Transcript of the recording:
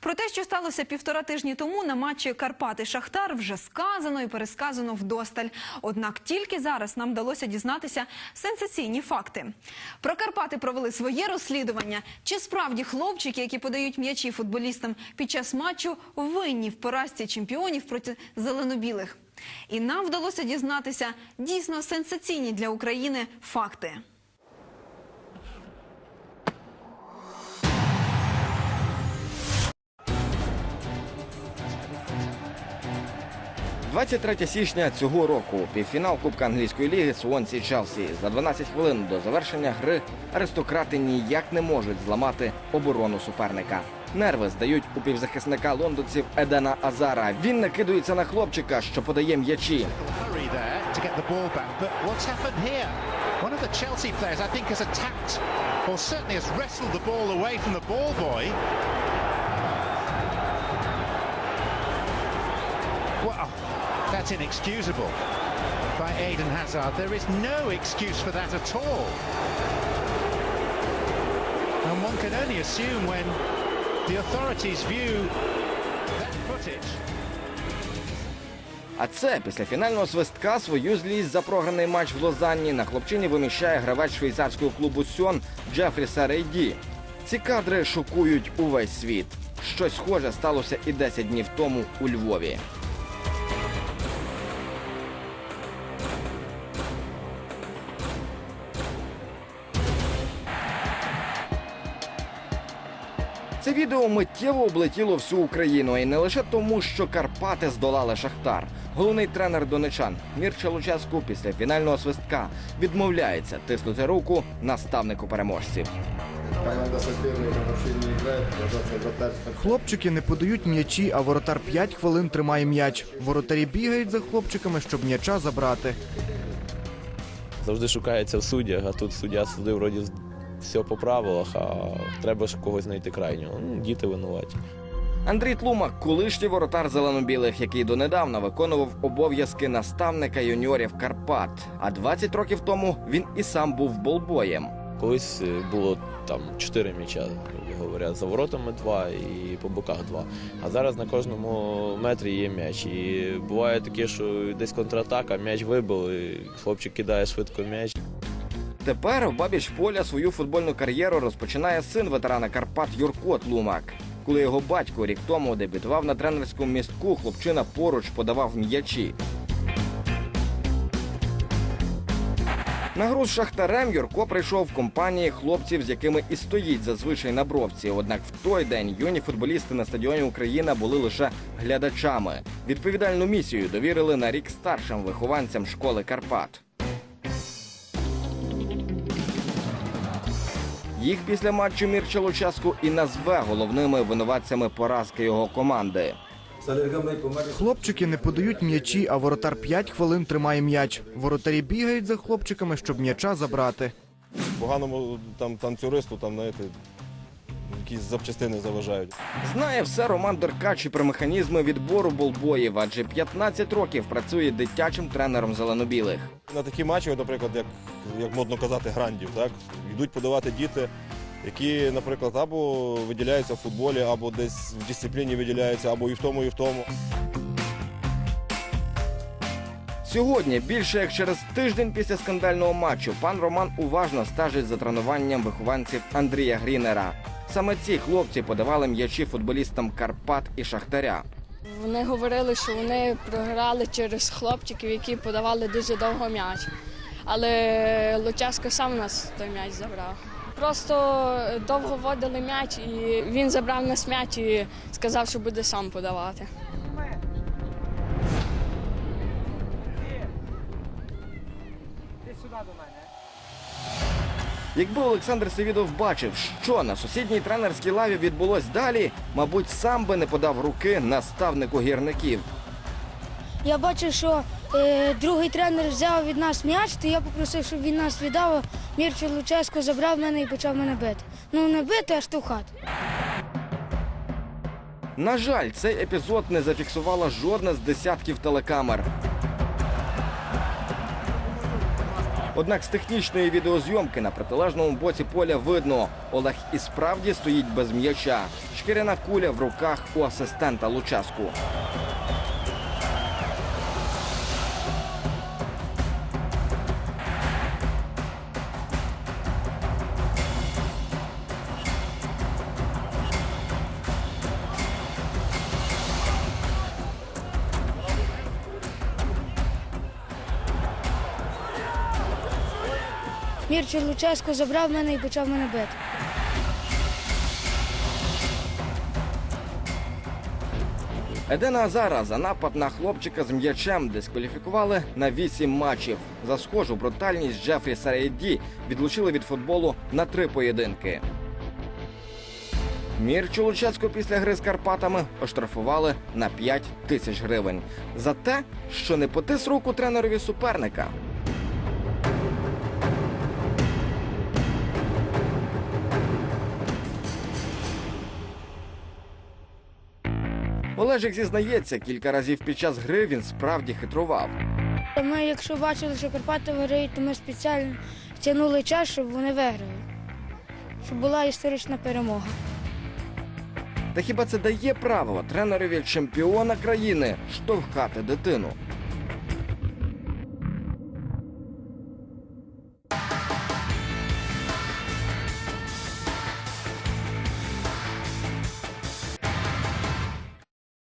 Про те, що сталося півтора тижні тому на матчі Карпати Шахтар, вже сказано і пересказано вдосталь. Однак тільки зараз нам вдалося дізнатися сенсаційні факти. Про Карпати провели своє розслідування. Чи справді хлопчики, які подають м'ячі футболістам під час матчу, винні в поразці чемпіонів проти зеленобілих? І нам вдалося дізнатися дійсно сенсаційні для України факти. 23 січня цього року півфінал Кубка англійської ліги Суонсі Челсі. За 12 хвилин до завершення гри аристократи ніяк не можуть зламати оборону суперника. Нерви здають у півзахисника лондонців Едена Азара. Він накидується на хлопчика, що подає м'ячі. One players, I think, has attacked, or certainly has wrestled the ball away from the ball boy. That's inexcusable by Aiden Hazard. There is no excuse for that at all. And one can only assume when the authorities view that footage. А це після фінального свистка свою злість за програний матч в Лозанні на хлопчині виміщає гравець швейцарського клубу Сьон Джефрі Сарейді. Ці кадри шокують увесь світ. Щось схоже сталося і 10 днів тому у Львові. Це відео миттєво облетіло всю Україну, і не лише тому, що Карпати здолали Шахтар. Головний тренер донечан Мірча Луческу після фінального свистка відмовляється тиснути руку наставнику переможців. Хлопчики не подають м'ячі, а воротар 5 хвилин тримає м'яч. Воротарі бігають за хлопчиками, щоб м'яча забрати. завжди шукається в суддях, а тут суддя судив вроді все по правилах, а треба ж когось знайти крайнього. Ну, діти винуваті. Андрій Тлумак, колишній воротар зеленобілих, який донедавна виконував обов'язки наставника юніорів Карпат. А 20 років тому він і сам був болбоєм. Колись е, було там чотири м'яча, грубо говоря, за воротами два і по боках два. А зараз на кожному метрі є м'яч. І буває таке, що десь контратака, м'яч вибив, і хлопчик кидає швидко м'яч. Тепер в бабіч поля свою футбольну кар'єру розпочинає син ветерана Карпат Юрко Тлумак. Коли його батько рік тому дебютував на тренерському містку, хлопчина поруч подавав м'ячі. На гру з шахтарем Юрко прийшов в компанії хлопців, з якими і стоїть зазвичай на бровці. Однак в той день юні футболісти на стадіоні Україна були лише глядачами. Відповідальну місію довірили на рік старшим вихованцям школи Карпат. Їх після матчу Мірча Луческу і назве головними винуватцями поразки його команди. Хлопчики не подають м'ячі, а воротар 5 хвилин тримає м'яч. Воротарі бігають за хлопчиками, щоб м'яча забрати. поганому там танцюристу, там знаєте, якісь запчастини заважають. Знає все Роман Деркач і про механізми відбору болбоїв, адже 15 років працює дитячим тренером зеленобілих. На такі матчі, наприклад, як, як модно казати, грандів, так, йдуть подавати діти, які, наприклад, або виділяються в футболі, або десь в дисципліні виділяються, або і в тому, і в тому. Сьогодні, більше як через тиждень після скандального матчу, пан Роман уважно стежить за тренуванням вихованців Андрія Грінера. Саме ці хлопці подавали м'ячі футболістам Карпат і Шахтаря. Вони говорили, що вони програли через хлопчиків, які подавали дуже довго м'яч. Але Лучаско сам нас той м'яч забрав. Просто довго водили м'яч, і він забрав нас м'яч і сказав, що буде сам подавати. Якби Олександр Севідов бачив, що на сусідній тренерській лаві відбулось далі, мабуть, сам би не подав руки наставнику гірників. Я бачив, що е, другий тренер взяв від нас м'яч, то я попросив, щоб він нас віддав. Мірчо Луческо забрав мене і почав мене бити. Ну не бити, а штовхати. На жаль, цей епізод не зафіксувала жодна з десятків телекамер. Однак з технічної відеозйомки на протилежному боці поля видно, Олег і справді стоїть без м'яча. Шкіряна куля в руках у асистента Лучаску. Мірчо Луческо забрав мене і почав мене бити. Едена Азара за напад на хлопчика з м'ячем дискваліфікували на 8 матчів. За схожу брутальність Джефрі Сарейді відлучили від футболу на три поєдинки. Мірчу Лучецьку після гри з Карпатами оштрафували на 5 тисяч гривень за те, що не потис руку тренерові суперника. Олежик зізнається, кілька разів під час гри він справді хитрував. Ми, якщо бачили, що Карпати виграють, то ми спеціально тягнули час, щоб вони виграли. Щоб була історична перемога. Та хіба це дає право тренерові чемпіона країни штовхати дитину?